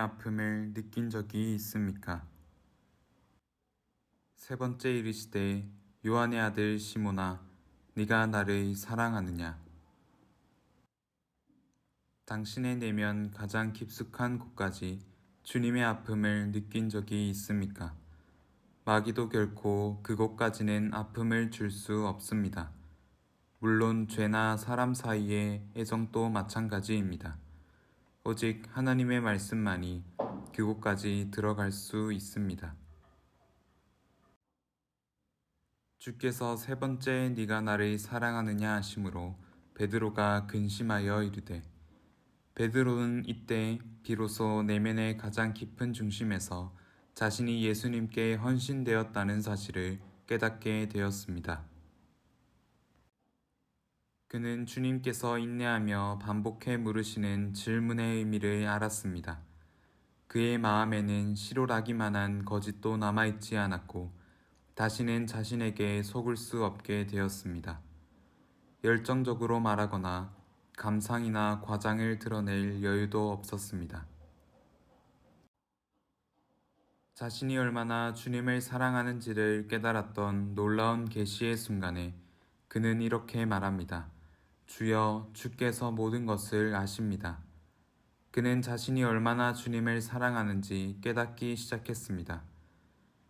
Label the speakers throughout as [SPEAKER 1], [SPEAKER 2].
[SPEAKER 1] 아픔을 느낀 적이 있습니까? 세 번째 이르시되 요한의 아들 시모나 네가 나를 사랑하느냐 당신의 내면 가장 깊숙한 곳까지 주님의 아픔을 느낀 적이 있습니까? 마귀도 결코 그곳까지는 아픔을 줄 수 없습니다. 물론 죄나 사람 사이의 애정도 마찬가지입니다. 오직 하나님의 말씀만이 그곳까지 들어갈 수 있습니다. 주께서 세 번째 네가 나를 사랑하느냐 하심으로 베드로가 근심하여 이르되 베드로는 이때 비로소 내면의 가장 깊은 중심에서 자신이 예수님께 헌신되었다는 사실을 깨닫게 되었습니다. 그는 주님께서 인내하며 반복해 물으시는 질문의 의미를 알았습니다. 그의 마음에는 실오라기만한 거짓도 남아있지 않았고 다시는 자신에게 속을 수 없게 되었습니다. 열정적으로 말하거나 감상이나 과장을 드러낼 여유도 없었습니다. 자신이 얼마나 주님을 사랑하는지를 깨달았던 놀라운 계시의 순간에 그는 이렇게 말합니다. 주여 주께서 모든 것을 아십니다. 그는 자신이 얼마나 주님을 사랑하는지 깨닫기 시작했습니다.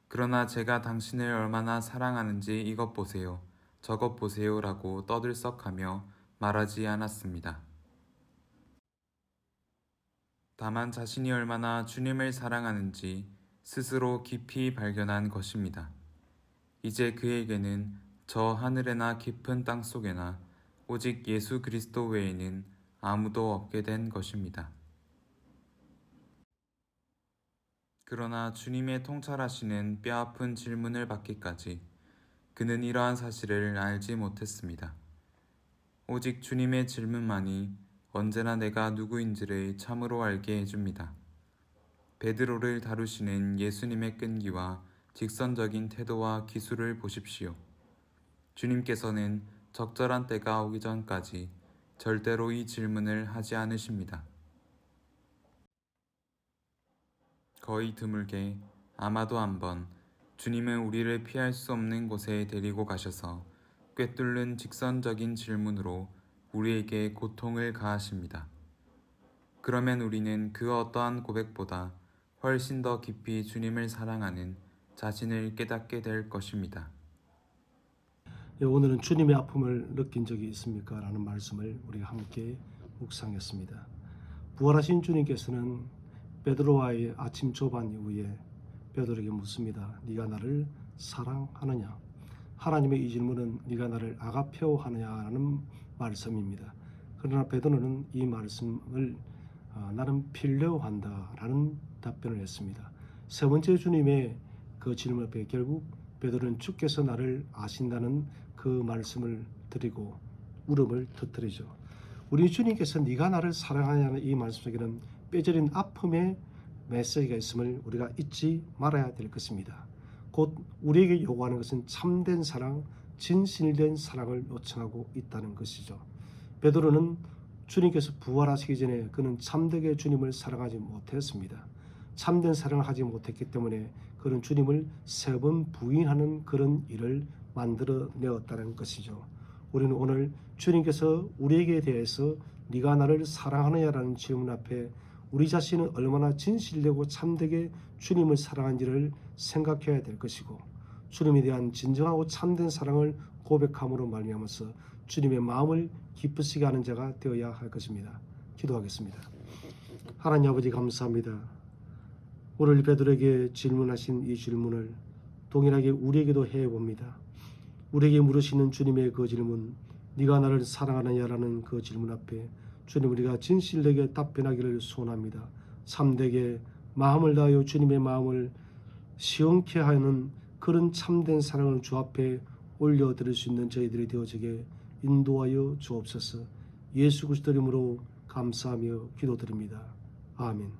[SPEAKER 1] 그러나 제가 당신을 얼마나 사랑하는지 이것 보세요. 저것 보세요. 라고 떠들썩하며 말하지 않았습니다. 다만 자신이 얼마나 주님을 사랑하는지 스스로 깊이 발견한 것입니다. 이제 그에게는 저 하늘에나 깊은 땅 속에나 오직 예수 그리스도 외에는 아무도 없게 된 것입니다. 그러나 주님의 통찰하시는 뼈아픈 질문을 받기까지 그는 이러한 사실을 알지 못했습니다. 오직 주님의 질문만이 언제나 내가 누구인지를 참으로 알게 해줍니다. 베드로를 다루시는 예수님의 끈기와 직선적인 태도와 기술을 보십시오. 주님께서는 적절한 때가 오기 전까지 절대로 이 질문을 하지 않으십니다. 거의 드물게 아마도 한번 주님은 우리를 피할 수 없는 곳에 데리고 가셔서 꿰뚫는 직선적인 질문으로 우리에게 고통을 가하십니다. 그러면 우리는 그 어떠한 고백보다 훨씬 더 깊이 주님을 사랑하는 자신을 깨닫게 될 것입니다.
[SPEAKER 2] 예, 오늘은 주님의 아픔을 느낀 적이 있습니까? 라는 말씀을 우리가 함께 묵상했습니다. 부활하신 주님께서는 베드로와의 아침 조반 이후에 베드로에게 묻습니다. 네가 나를 사랑하느냐? 하나님의 이 질문은 네가 나를 아가페오 하느냐라는 말씀입니다. 그러나 베드로는 이 말씀을 아, 나는 필레오한다라는 답변을 했습니다. 세 번째 주님의 그 질문 앞에 결국 베드로는 주께서 나를 아신다는 그 말씀을 드리고 울음을 터뜨리죠. 우리 주님께서 네가 나를 사랑하냐는 이 말씀 속에는 뼈저린 아픔의 메시지가 있음을 우리가 잊지 말아야 될 것입니다. 곧 우리에게 요구하는 것은 참된 사랑, 진실된 사랑을 요청하고 있다는 것이죠. 베드로는 주님께서 부활하시기 전에 그는 참되게 주님을 사랑하지 못했습니다. 참된 사랑을 하지 못했기 때문에 그는 주님을 세 번 부인하는 그런 일을 만들어내었다는 것이죠. 우리는 오늘 주님께서 우리에게 대해서 네가 나를 사랑하느냐라는 질문 앞에 우리 자신은 얼마나 진실되고 참되게 주님을 사랑한지를 생각해야 될 것이고 주님에 대한 진정하고 참된 사랑을 고백함으로 말미암아서 주님의 마음을 기쁘시게 하는 자가 되어야 할 것입니다. 기도하겠습니다. 하나님 아버지 감사합니다. 오늘 베드로에게 질문하신 이 질문을 동일하게 우리에게도 해 봅니다. 우리에게 물으시는 주님의 그 질문, 네가 나를 사랑하느냐라는 그 질문 앞에 주님 우리가 진실되게 답변하기를 소원합니다. 참되게 마음을 다하여 주님의 마음을 시원케 하는 그런 참된 사랑을 주 앞에 올려 드릴 수 있는 저희들이 되어지게 인도하여 주옵소서. 예수 그리스도 이름으로 감사하며 기도드립니다. 아멘.